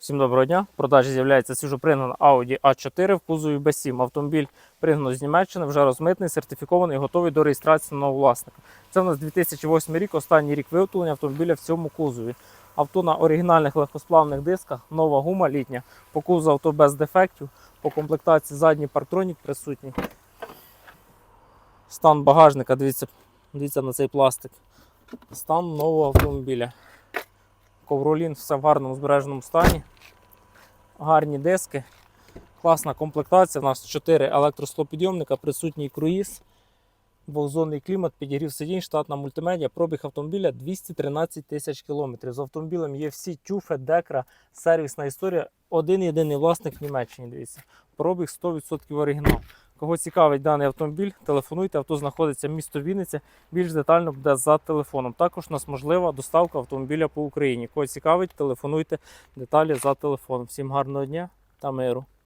Всім доброго дня. В продажі з'являється свіжопригнана Audi A4 в кузові B7. Автомобіль пригнано з Німеччини, вже розмитний, сертифікований і готовий до реєстрації нового власника. Це в нас 2008 рік, останній рік виготовлення автомобіля в цьому кузові. Авто на оригінальних легкосплавних дисках, нова гума літня. По кузову авто без дефектів, по комплектації задній парктронік присутній. Стан багажника, дивіться, дивіться на цей пластик. Стан нового автомобіля. Ковролін все в гарному збереженому стані. Гарні диски. Класна комплектація. У нас 4 електросклопідйомника, присутній круїз, двохзонний клімат, підігрів сидінь, штатна мультимедіа, пробіг автомобіля 213 тисяч кілометрів. З автомобілем є всі тюфи, декра, сервісна історія. Один єдиний власник в Німеччині. Дивіться. Пробіг 100% оригінал. Кого цікавить даний автомобіль, телефонуйте, авто знаходиться місто Вінниця. Більш детально буде за телефоном. Також у нас можлива доставка автомобіля по Україні. Кого цікавить, телефонуйте деталі за телефоном. Всім гарного дня та миру.